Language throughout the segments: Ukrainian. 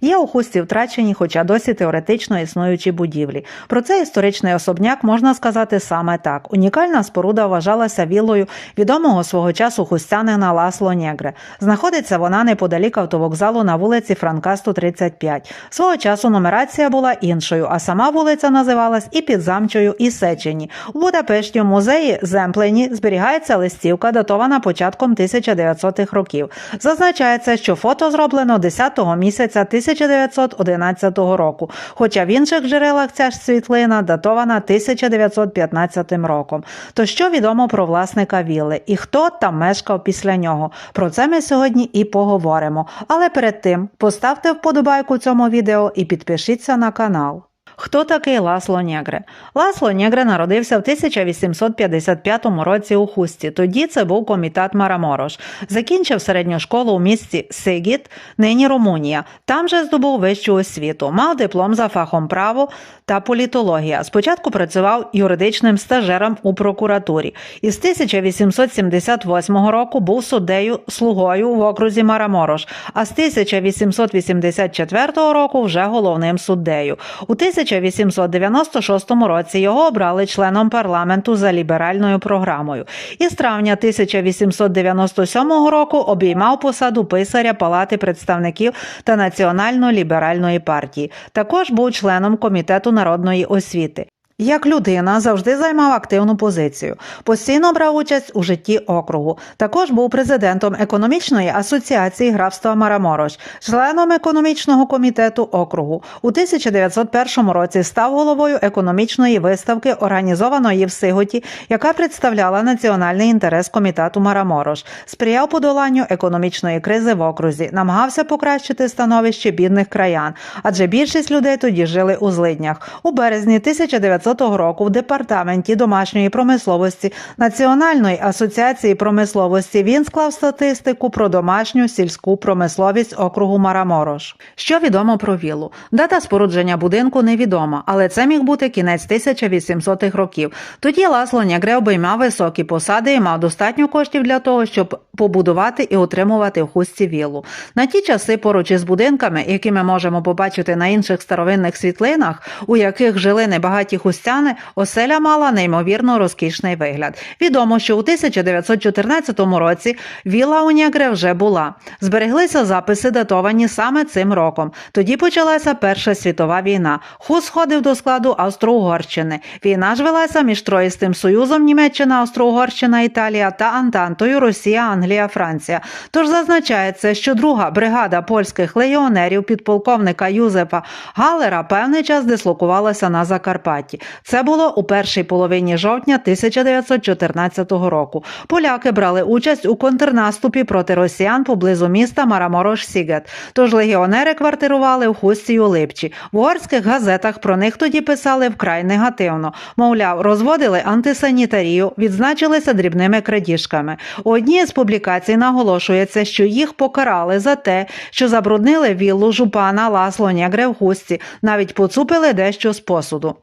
Є у хусті втрачені, хоча досі теоретично існуючі будівлі. Про цей історичний особняк можна сказати саме так. Унікальна споруда вважалася віллою відомого свого часу хустянина Ласло Нєгре. Знаходиться вона неподалік автовокзалу на вулиці Франкасту 35. Свого часу нумерація була іншою, а сама вулиця називалась і Підзамчою, і Сечені. У Будапешті в музеї Земплені зберігається листівка, датована початком 1900-х років. Зазначається, що фото зроблено 10 місяця 1911 року, хоча в інших джерелах ця ж світлина датована 1915 роком. То що відомо про власника вілли і хто там мешкав після нього? Про це ми сьогодні і поговоримо. Але перед тим поставте вподобайку цьому відео і підпишіться на канал. Хто такий Ласло Нєгре? Ласло Нєгре народився в 1855 році у Хусті. Тоді це був комітет Мараморош. Закінчив середню школу у місті Сигіт, нині Румунія. Там же здобув вищу освіту. Мав диплом за фахом право та політологія. Спочатку працював юридичним стажером у прокуратурі. Із 1878 року був суддею слугою в окрузі Мараморош, а з 1884 року вже головним суддею. У 1896 році його обрали членом парламенту за ліберальною програмою. І з травня 1897 року обіймав посаду писаря Палати представників та Національно-ліберальної партії. Також був членом комітету народної освіти. Як людина завжди займав активну позицію, постійно брав участь у житті округу. Також був президентом економічної асоціації графства Мараморош, членом економічного комітету округу. У 1901 році став головою економічної виставки, організованої в Сиготі, яка представляла національний інтерес комітету Мараморош, сприяв подоланню економічної кризи в окрузі, намагався покращити становище бідних краян, адже більшість людей тоді жили у злиднях. У березні 1900 року в департаменті домашньої промисловості Національної асоціації промисловості він склав статистику про домашню сільську промисловість округу Мараморош. Що відомо про віллу? Дата спорудження будинку невідома, але це міг бути кінець 1800-х років. Тоді Ласло Нягре обіймав високі посади і мав достатньо коштів для того, щоб побудувати і утримувати в хусті віллу. На ті часи поруч із будинками, які ми можемо побачити на інших старовинних світлинах, у яких жили небагаті хустяни, оселя мала неймовірно розкішний вигляд. Відомо, що у 1914 році вілла у Нягре вже була. Збереглися записи, датовані саме цим роком. Тоді почалася Перша світова війна. Хус входив до складу Австро-Угорщини. Війна ж велася між Троїстим Союзом Німеччина, Австро-Угорщина, Італія та Антантою Росія, Англія, Франція. Тож зазначається, що друга бригада польських легіонерів підполковника Юзефа Галера певний час дислокувалася на Закарпатті. Це було у першій половині жовтня 1914 року. Поляки брали участь у контрнаступі проти росіян поблизу міста Мараморош-Сігет. Тож легіонери квартирували в хусті у Липчі. В угорських газетах про них тоді писали вкрай негативно. Мовляв, розводили антисанітарію, відзначилися дрібними крадіжками. У одній з публікацій наголошується, що їх покарали за те, що забруднили віллу жупана Ласло Нєгре в хусті, навіть поцупили дещо з посуду.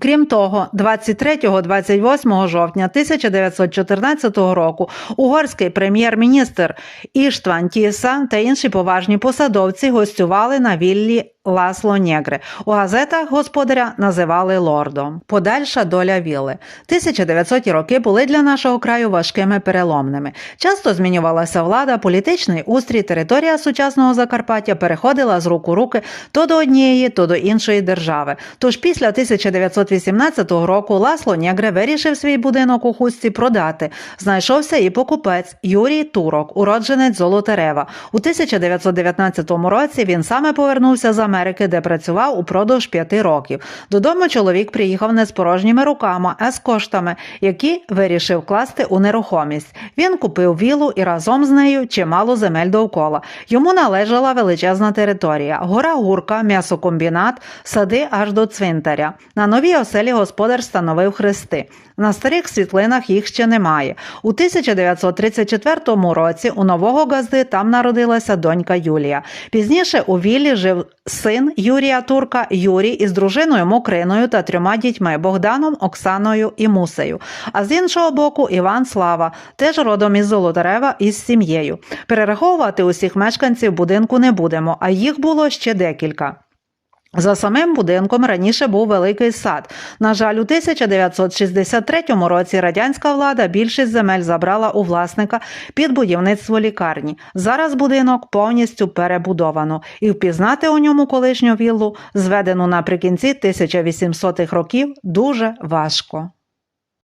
Крім того, 23-28 жовтня 1914 року угорський прем'єр-міністр Іштван Тіса та інші поважні посадовці гостювали на віллі Ласло Нєгре. У газетах господаря називали лордом. Подальша доля вілли. 1900-ті роки були для нашого краю важкими переломними. Часто змінювалася влада, політичний устрій, територія сучасного Закарпаття переходила з рук у руки то до однієї, то до іншої держави. Тож після 1918 року Ласло Нєгре вирішив свій будинок у хустці продати. Знайшовся і покупець Юрій Турок, уродженець Золотарева. У 1919 році він саме повернувся з Америки, де працював упродовж п'яти років. Додому чоловік приїхав не з порожніми руками, а з коштами, які вирішив класти у нерухомість. Він купив вілу і разом з нею чимало земель довкола. Йому належала величезна територія: гора гурка, м'ясокомбінат, сади аж до цвинтаря. На новій оселі господар встановив хрести. На старих світлинах їх ще немає. У 1934 році у нового газди там народилася донька Юлія. Пізніше у віллі жив син Юрія Турка Юрій із дружиною Мокриною та трьома дітьми Богданом, Оксаною і Мусею. А з іншого боку, Іван Слава, теж родом із Золотарева із сім'єю. Перераховувати усіх мешканців будинку не будемо, а їх було ще декілька. За самим будинком раніше був великий сад. На жаль, у 1963 році радянська влада більшість земель забрала у власника під будівництво лікарні. Зараз будинок повністю перебудовано, і впізнати у ньому колишню віллу, зведену наприкінці 1800-х років, дуже важко.